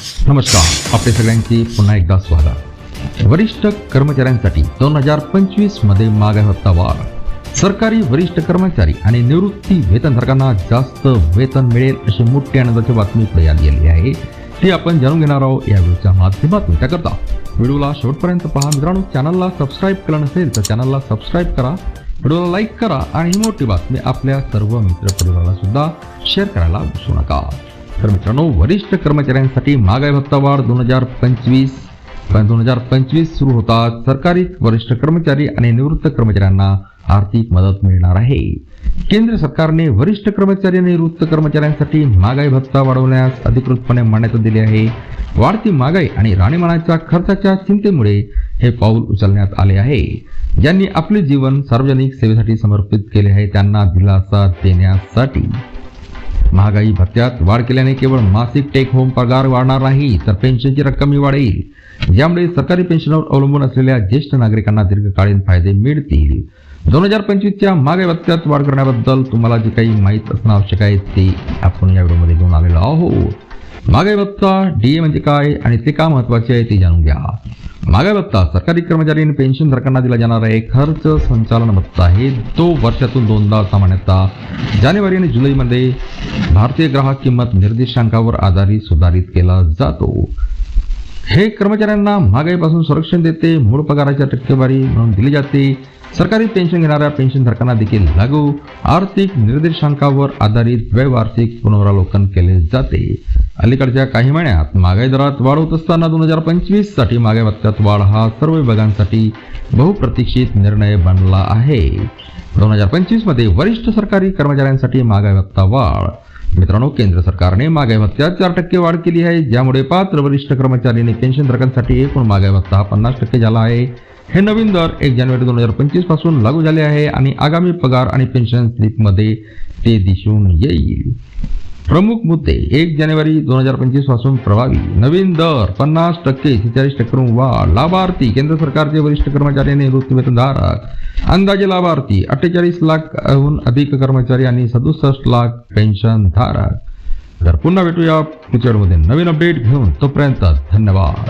नमस्कार आपले सगळ्यांची पुन्हा एकदा स्वागत. वरिष्ठ कर्मचाऱ्यांसाठी दोन हजार पंचवीसमध्ये मागे भत्ता वाढ. सरकारी वरिष्ठ कर्मचारी आणि निवृत्ती वेतनधारकांना जास्त वेतन मिळेल अशी मोठी आनंदाची बातमी पुढे आली आली आहे. ती आपण जाणून घेणार आहोत या व्हिडिओच्या माध्यमातून. त्याकरता व्हिडिओला शेवटपर्यंत पहा. मित्रांनो चॅनलला सबस्क्राईब केलं नसेल तर चॅनलला सबस्क्राईब करा. व्हिडिओला लाईक करा आणि मोठी बातमी आपल्या सर्व मित्रपरिवाराला सुद्धा शेअर करायला विसरू नका. तर मित्रांनो वरिष्ठ कर्मचाऱ्यांसाठी महागाई भत्ता वाढ दोन हजार पंचवीस. दोन हजार पंचवीस सुरू होतात सरकारी वरिष्ठ कर्मचारी आणि निवृत्त कर्मचाऱ्यांना आर्थिक मदत मिळणार आहे. केंद्र सरकारने वरिष्ठ कर्मचारी आणि निवृत्त कर्मचाऱ्यांसाठी महागाई भत्ता वाढवण्यास अधिकृतपणे मान्यता दिली आहे. वाढती महागाई आणि राहणीमानाच्या खर्चाच्या चिंतेमुळे हे पाऊल उचलण्यात आले आहे. ज्यांनी आपले जीवन सार्वजनिक सेवेसाठी समर्पित केले आहे त्यांना दिलासा देण्यासाठी. महागाई भत्त्यात वाढ केल्याने केवळ मासिक टेक होम पगार वाढणार नाही तर पेन्शनची रक्कमही वाढेल. ज्यामुळे सरकारी पेन्शनवर अवलंबून असलेल्या ज्येष्ठ नागरिकांना दीर्घकालीन फायदे मिळतील. दोन हजार पंचवीसच्या महागाई भत्त्यात वाढ करण्याबद्दल तुम्हाला जे काही माहीत असणं आवश्यक आहे ते आपण या व्हिडिओमध्ये घेऊन आलेलो आहोत. महागाई भत्ता डी ए म्हणजे काय आणि ते का महत्त्वाचे आहे ते जाणून घ्या. महागाई भत्ता सरकारी कर्मचारी आणि पेन्शनधारकांना दिला जाणारा एक खर्च संचालन भत्ता आहे. तो वर्षातून दोनदा सामान्यतः जानेवारी आणि जुलैमध्ये भारतीय ग्राहक किंमत निर्देशांकावर आधारित सुधारित केला जातो. हे कर्मचाऱ्यांना महागाईपासून संरक्षण देते मूळ पगाराच्या टक्केवारी म्हणून दिली जाते. सरकारी पेन्शन घेणाऱ्या पेन्शनधारकांना देखील लागू. आर्थिक निर्देशांकावर आधारित द्वैवार्षिक पुनरावलोकन केले जाते. अलीकडच्या काही महिन्यात महागाई दरात वाढ होत असताना दोन हजार पंचवीससाठी महागाई भत्त्यात वाढ हा सर्व विभागांसाठी बहुप्रतीक्षित निर्णय बनला आहे. दोन हजार पंचवीसमध्ये वरिष्ठ सरकारी कर्मचाऱ्यांसाठी महागाई भत्ता वाढ मित्रांनो केंद्र सरकारने महागाई भत्त्यात चार टक्के वाढ केली आहे ज्यामुळे पात्र वरिष्ठ कर्मचारी आणि पेन्शनधारकांसाठी एकूण महागाई भत्ता पन्नास टक्के झाला आहे. हे नवीन दर एक जानेवारी दोन हजार पंचवीसपासून लागू झाले आहे आणि आगामी पगार आणि पेन्शन स्लिपमध्ये ते दिसून येईल. प्रमुख मुद्दे. एक जानेवारी दोन हजार पंचवीसपासून प्रभावी. नवीन दर पन्नास टक्के सेहेचाळीस टक्के वाढ. लाभार्थी केंद्र सरकारचे वरिष्ठ कर्मचारी आणि निवृत्ती वेतनधारक अंदाजे लाभार्थी अठ्ठेचाळीस लाखहून अधिक कर्मचारी आणि सदुसष्ट लाख पेन्शन धारक. तर पुन्हा भेटूया फ्युचरमध्ये. नवीन अपडेट घेऊन तोपर्यंत धन्यवाद.